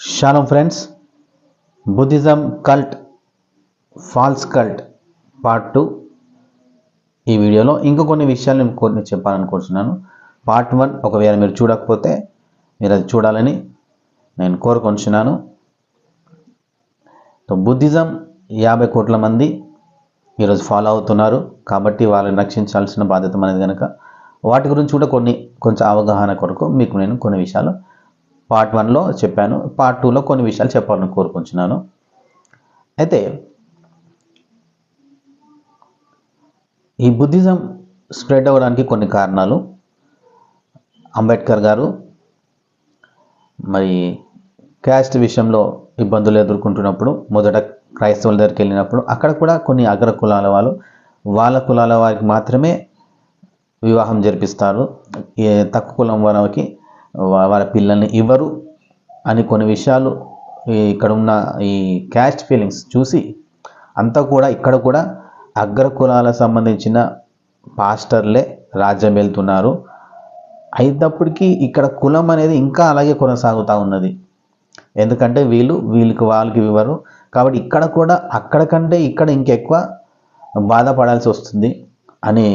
షాలం friends Buddhism cult false cult part two ఈ వీడియోలో ఇంకా కొన్ని విషయాలు నేను కొన్ని చెప్పాలనుకుంటున్నాను. పార్ట్ వన్ ఒకవేళ మీరు చూడకపోతే మీరు అది చూడాలని నేను కోరుకుంటున్నాను. సో బుద్ధిజం యాభై కోట్ల మంది ఈరోజు ఫాలో అవుతున్నారు. కాబట్టి వాళ్ళని రక్షించాల్సిన బాధ్యత అనేది కనుక వాటి గురించి కూడా కొన్ని కొంచెం అవగాహన కొరకు మీకు నేను కొన్ని విషయాలు పార్ట్ వన్లో చెప్పాను. పార్ట్ టూలో కొన్ని విషయాలు చెప్పాలని కోరుకుంటున్నాను. అయితే ఈ బుద్ధిజం స్ప్రెడ్ అవ్వడానికి కొన్ని కారణాలు. అంబేద్కర్ గారు మరి క్యాస్ట్ విషయంలో ఇబ్బందులు ఎదుర్కొంటున్నప్పుడు మొదట క్రైస్తవుల దగ్గరికి వెళ్ళినప్పుడు అక్కడ కూడా కొన్ని అగ్ర కులాల వాళ్ళు వాళ్ళ కులాల వారికి మాత్రమే వివాహం జరిపిస్తారు. ఏ తక్కువ కులం వారికి వాళ్ళ పిల్లల్ని ఇవ్వరు అని కొన్ని విషయాలు ఇక్కడ ఉన్న ఈ క్యాస్ట్ ఫీలింగ్స్ చూసి అంతా కూడా ఇక్కడ కూడా అగ్ర కులాలకు సంబంధించిన పాస్టర్లే రాజ్యం వెళ్తున్నారు. అయినప్పటికీ ఇక్కడ కులం అనేది ఇంకా అలాగే కొనసాగుతూ ఉన్నది. ఎందుకంటే వీళ్ళు వీళ్ళకి వాళ్ళకి ఇవ్వరు. కాబట్టి ఇక్కడ కూడా అక్కడ కంటే ఇక్కడ ఇంకెక్కువ బాధపడాల్సి వస్తుంది అని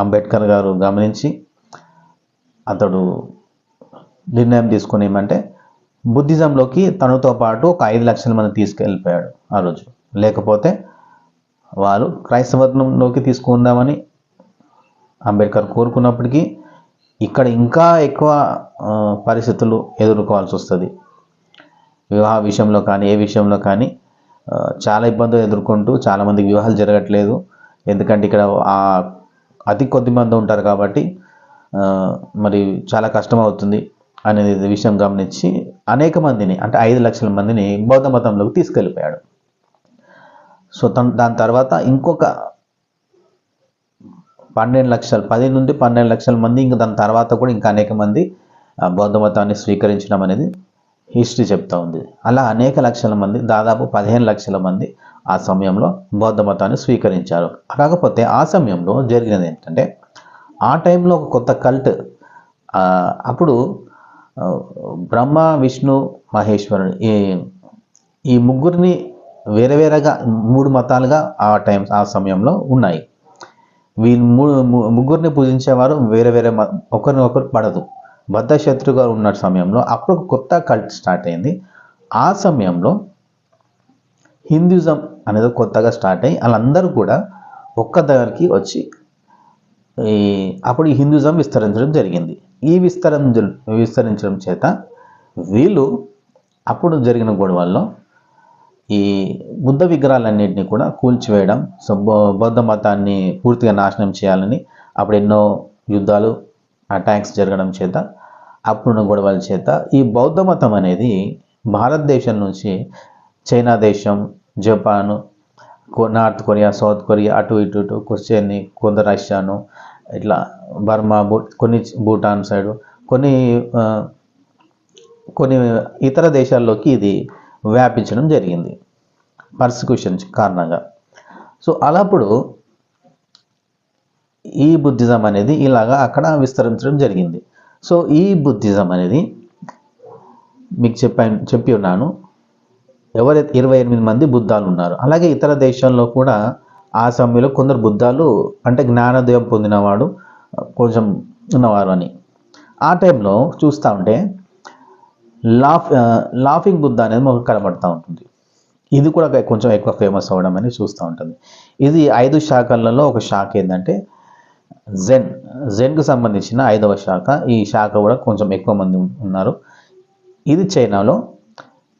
అంబేద్కర్ గారు గమనించి అతడు నిర్ణయం తీసుకుని ఏమంటే బుద్ధిజంలోకి తనతో పాటు ఒక ఐదు లక్షల మంది తీసుకెళ్ళిపోయాడు ఆ రోజు. లేకపోతే వాళ్ళు క్రైస్తవంలోకి తీసుకుందామని అంబేద్కర్ కోరుకున్నప్పటికీ ఇక్కడ ఇంకా ఎక్కువ పరిస్థితులు ఎదుర్కోవాల్సి వస్తుంది. వివాహ విషయంలో కానీ ఏ విషయంలో కానీ చాలా ఇబ్బందులు ఎదుర్కొంటూ చాలామందికి వివాహాలు జరగట్లేదు. ఎందుకంటే ఇక్కడ ఆ అతి కొద్ది మంది ఉంటారు కాబట్టి మరి చాలా కష్టం అవుతుంది. అనేది విషయం గమనించి అనేక మందిని అంటే ఐదు లక్షల మందిని బౌద్ధ మతంలోకి తీసుకెళ్ళిపోయాడు. సో దాని తర్వాత ఇంకొక పన్నెండు లక్షలు పది నుండి పన్నెండు లక్షల మంది ఇంకా దాని తర్వాత కూడా ఇంకా అనేక మంది బౌద్ధ మతాన్ని స్వీకరించడం అనేది హిస్టరీ చెప్తా ఉంది. అలా అనేక లక్షల మంది దాదాపు పదిహేను లక్షల మంది ఆ సమయంలో బౌద్ధ మతాన్ని స్వీకరించారు. కాకపోతే ఆ సమయంలో జరిగినది ఏంటంటే ఆ టైంలో ఒక కొత్త కల్ట్ అప్పుడు బ్రహ్మ విష్ణు మహేశ్వరుడు ఈ ఈ ముగ్గురిని వేరే వేరేగా మూడు మతాలుగా ఆ టైం ఆ సమయంలో ఉన్నాయి. వీళ్ళు మూడు ముగ్గురిని పూజించేవారు వేరే వేరే మ- ఒకరిని ఒకరు పడదు. బద్ధ శత్రుగా ఉన్న సమయంలో అప్పుడు ఒక కొత్త కల్ట్ స్టార్ట్ అయింది. ఆ సమయంలో హిందూజం అనేది కొత్తగా స్టార్ట్ అయ్యి వాళ్ళందరూ కూడా ఒక్క దగ్గరికి వచ్చి ఈ అప్పుడు హిందూజం విస్తరించడం జరిగింది. ఈ విస్తరం విస్తరించడం చేత వీళ్ళు అప్పుడు జరిగిన గొడవల్లో ఈ బుద్ధ విగ్రహాలన్నింటినీ కూడా కూల్చివేయడం సో బౌ- బౌద్ధ మతాన్ని పూర్తిగా నాశనం చేయాలని అప్పుడు ఎన్నో యుద్ధాలు అటాక్స్ జరగడం చేత అప్పుడున్న గొడవల చేత ఈ బౌద్ధ మతం అనేది భారతదేశం నుంచి చైనా దేశం Japan North Korea South Korea అటు ఇటు ఇటు క్వశ్చన్ని కొంత రష్యాను ఇట్లా బర్మా భూ కొన్ని భూటాన్ సైడు కొన్ని కొన్ని ఇతర దేశాల్లోకి ఇది వ్యాపించడం జరిగింది. పర్సిక్యూషన్ కారణంగా. సో అలాప్పుడు ఈ బుద్ధిజం అనేది ఇలాగా అక్కడ విస్తరించడం జరిగింది. సో ఈ బుద్ధిజం అనేది మీకు చెప్పాను చెప్పి ఉన్నాను. ఎవరైతే ఇరవై ఎనిమిది మంది బుద్ధాలు ఉన్నారు. అలాగే ఇతర దేశాల్లో కూడా ఆ సమయంలో కొందరు బుద్ధాలు అంటే జ్ఞానోదయం పొందినవాడు కొంచెం ఉన్నవారు అని. ఆ టైంలో చూస్తూ ఉంటే లాఫ్ లాఫింగ్ బుద్ధ అనేది మనకు కనబడుతూ ఉంటుంది. ఇది కూడా కొంచెం ఎక్కువ ఫేమస్ అవ్వడం అనేది చూస్తూ ఉంటుంది. ఇది ఐదు శాఖలలో ఒక శాఖ ఏంటంటే జెన్. జెన్కు సంబంధించిన ఐదవ శాఖ. ఈ శాఖ కూడా కొంచెం ఎక్కువ మంది ఉన్నారు. ఇది చైనాలో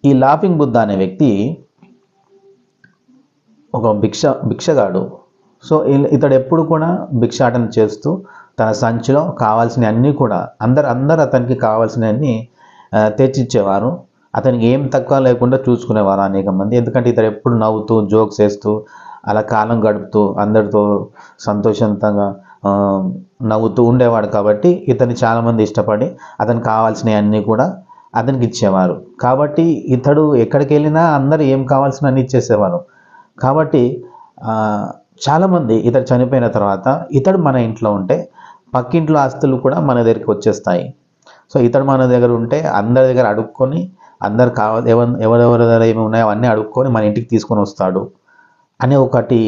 ఈ లాఫింగ్ బుద్ధ అనే వ్యక్తి ఒక భిక్ష భిక్షగాడు. సో ఇతడు ఎప్పుడు కూడా భిక్షాటన చేస్తూ తన సంచిలో కావాల్సిన అన్నీ కూడా అందరు అందరు అతనికి కావాల్సినవన్నీ తెచ్చిచ్చేవారు. అతనికి ఏం తక్కువ లేకుండా చూసుకునేవారు అనేక మంది. ఎందుకంటే ఇతడు ఎప్పుడు నవ్వుతూ జోక్స్ వేస్తూ అలా కాలం గడుపుతూ అందరితో సంతోషంతంగా నవ్వుతూ ఉండేవాడు కాబట్టి ఇతన్ని చాలామంది ఇష్టపడి అతనికి కావాల్సినవి అన్నీ కూడా అతనికి ఇచ్చేవారు. కాబట్టి ఇతడు ఎక్కడికి వెళ్ళినా అందరు ఏం కావాల్సిన అన్ని ఇచ్చేసేవారు. కాబట్టి చాలామంది ఇతడు చనిపోయిన తర్వాత ఇతడు మన ఇంట్లో ఉంటే పక్కింట్లో ఆస్తులు కూడా మన దగ్గరికి వచ్చేస్తాయి. సో ఇతడు మన దగ్గర ఉంటే అందరి దగ్గర అడుక్కొని అందరు కావాలి ఎవరెవరి దగ్గర ఏమి ఉన్నాయో అవన్నీ అడుక్కొని మన ఇంటికి తీసుకొని వస్తాడు అనే ఒకటి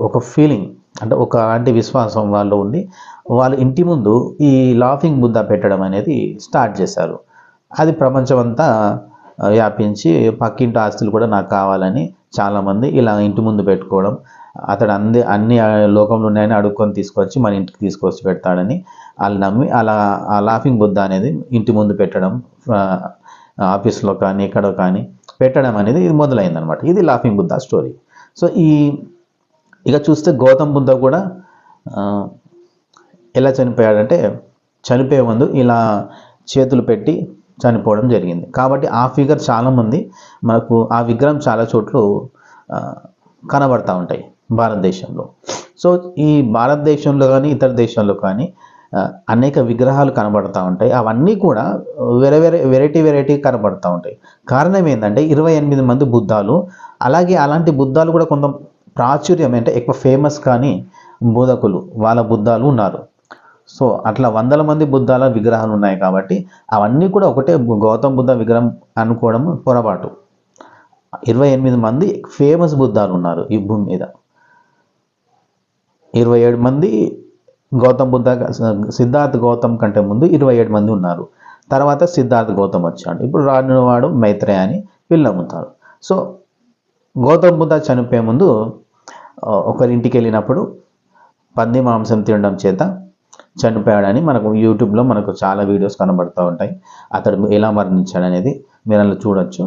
ఒక ఫీలింగ్ అంటే ఒక అలాంటి విశ్వాసం వాళ్ళు ఉండి వాళ్ళు ఇంటి ముందు ఈ లాఫింగ్ బుద్ధ పెట్టడం అనేది స్టార్ట్ చేశారు. అది ప్రపంచమంతా అంతా వ్యాపించి పక్కింటి ఆస్తులు కూడా నాకు కావాలని చాలామంది ఇలా ఇంటి ముందు పెట్టుకోవడం అతడు అంది అన్ని ఆ లోకంలో ఉన్నాయని అడుక్కొని తీసుకొచ్చి మన ఇంటికి తీసుకొచ్చి పెడతాడని వాళ్ళు నమ్మి అలా ఆ లాఫింగ్ బుద్ధ అనేది ఇంటి ముందు పెట్టడం ఆఫీస్లో కానీ ఎక్కడో కానీ పెట్టడం అనేది ఇది మొదలైందనమాట ఇది లాఫింగ్ బుద్ధ స్టోరీ సో ఈ ఇక చూస్తే గౌతమ్ బుద్ధ కూడా ఎలా చనిపోయాడంటే చనిపోయే ముందు ఇలా చేతులు పెట్టి చనిపోవడం జరిగింది. కాబట్టి ఆ ఫిగర్ చాలామంది మనకు ఆ విగ్రహం చాలా చోట్ల కనబడతా ఉంటాయి భారతదేశంలో. సో ఈ భారతదేశంలో కానీ ఇతర దేశంలో కానీ అనేక విగ్రహాలు కనబడతా ఉంటాయి. అవన్నీ కూడా వేరే వేరే వెరైటీ వెరైటీ కనబడతా ఉంటాయి. కారణం ఏంటంటే ఇరవై ఎనిమిది మంది బుద్ధాలు అలాగే అలాంటి బుద్ధాలు కూడా కొంత ప్రాచుర్యం అంటే ఎక్కువ ఫేమస్ కానీ బోధకులు వాళ్ళ బుద్ధాలు ఉన్నారు. సో అట్లా వందల మంది బుద్ధాల విగ్రహాలు ఉన్నాయి కాబట్టి అవన్నీ కూడా ఒకటే గౌతమ్ బుద్ధ విగ్రహం అనుకోవడం పొరపాటు. ఇరవై ఎనిమిది మంది ఫేమస్ బుద్ధాలు ఉన్నారు ఈ భూమి మీద. ఇరవై ఏడు మంది గౌతమ్ బుద్ధ సిద్ధార్థ్ గౌతమ్ కంటే ముందు ఇరవై ఏడు మంది ఉన్నారు. తర్వాత సిద్ధార్థ్ గౌతమ్ వచ్చాడు. ఇప్పుడు రానువాడు మైత్రేయ అని వీళ్ళు నమ్ముతారు. సో గౌతమ్ బుద్ధ చనిపోయే ముందు ఒకరింటికి ఒకరి ఇంటికి వెళ్ళినప్పుడు పంది మాంసం తినడం చేత చనిపోయాడని మనకు యూట్యూబ్లో మనకు చాలా వీడియోస్ కనబడుతూ ఉంటాయి. అతడు ఎలా మరణించాడు అనేది మీరు అలా చూడొచ్చు.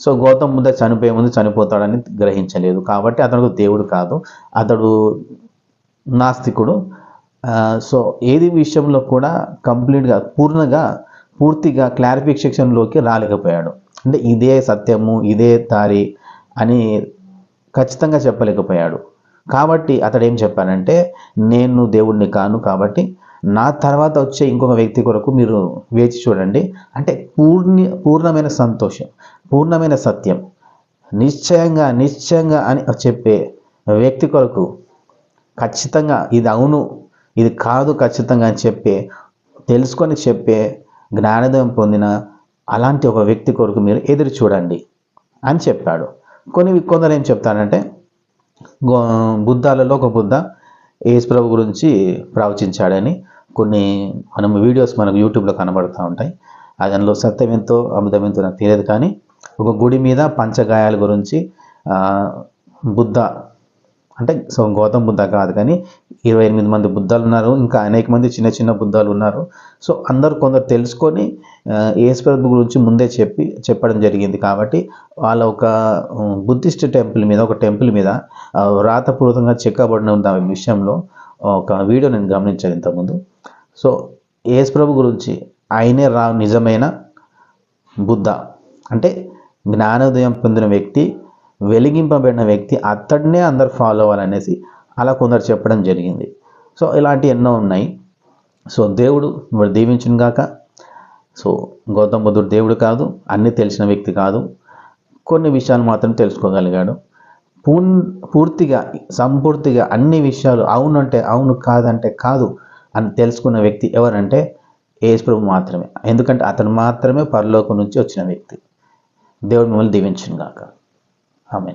సో గౌతమ్ బుద్ధ చనిపోయే ముందు చనిపోతాడని గ్రహించలేదు. కాబట్టి అతడు దేవుడు కాదు. అతడు నాస్తికుడు. సో ఏది విషయంలో కూడా కంప్లీట్గా పూర్ణగా పూర్తిగా క్లారిఫికేషన్లోకి రాలేకపోయాడు. అంటే ఇదే సత్యము ఇదే దారి అని ఖచ్చితంగా చెప్పలేకపోయాడు. కాబట్టి అతడు ఏం చెప్పానంటే నేను దేవుడిని కాను కాబట్టి నా తర్వాత వచ్చే ఇంకొక వ్యక్తి కొరకు మీరు వేచి చూడండి. అంటే పూర్ణ పూర్ణమైన సంతోషం పూర్ణమైన సత్యం. నిశ్చయంగా నిశ్చయంగా అని చెప్పే వ్యక్తి కొరకు ఖచ్చితంగా ఇది అవును ఇది కాదు ఖచ్చితంగా అని చెప్పే తెలుసుకొని చెప్పే జ్ఞానోదయం పొందిన అలాంటి ఒక వ్యక్తి కొరకు మీరు ఎదురు చూడండి అని చెప్పాడు. కొన్ని కొందరు ఏం చెప్తానంటే బుద్ధాలలో ఒక బుద్ధ యేసు ప్రభు గురించి ప్రవచించాడని కొన్ని మనం వీడియోస్ మనకు యూట్యూబ్లో కనబడుతూ ఉంటాయి. అదనలో సత్యం ఎంతో అమృతం ఎంతో నాకు తెలియదు కానీ ఒక గుడి మీద పంచగాయాల గురించి బుద్ధ అంటే సో గౌతమ్ బుద్ధ కాదు కానీ ఇరవై ఎనిమిది మంది బుద్ధాలు ఉన్నారు ఇంకా అనేక మంది చిన్న చిన్న బుద్ధాలు ఉన్నారు. సో అందరు కొందరు తెలుసుకొని ఏసుప్రభు గురించి ముందే చెప్పి చెప్పడం జరిగింది కాబట్టి వాళ్ళ ఒక బుద్ధిస్ట్ టెంపుల్ మీద ఒక టెంపుల్ మీద వ్రాతపూర్వకంగా చెక్కబడిన విషయంలో ఒక వీడియో నేను గమనించాను ఇంతకుముందు. సో ఏసుప్రభు ప్రభు గురించి ఆయనే రా నిజమైన బుద్ధ. అంటే జ్ఞానోదయం పొందిన వ్యక్తి వెలిగింపబడిన వ్యక్తి అతడినే అందరు ఫాలో అవ్వాలనేసి అలా కొందరు చెప్పడం జరిగింది. సో ఇలాంటి ఎన్నో ఉన్నాయి. సో దేవుడు వాడు దీవించును గాక. సో గౌతమ బుద్ధుడు దేవుడు కాదు అన్నీ తెలిసిన వ్యక్తి కాదు. కొన్ని విషయాలు మాత్రం తెలుసుకోగలిగాడు. పూన్ పూర్తిగా సంపూర్తిగా అన్ని విషయాలు అవునంటే అవును కాదంటే కాదు అని తెలుసుకున్న వ్యక్తి ఎవరంటే ఏసుప్రభు మాత్రమే. ఎందుకంటే అతను మాత్రమే పరలోకం నుంచి వచ్చిన వ్యక్తి. దేవుడు మిమ్మల్ని దీవించును గాక. ఆమె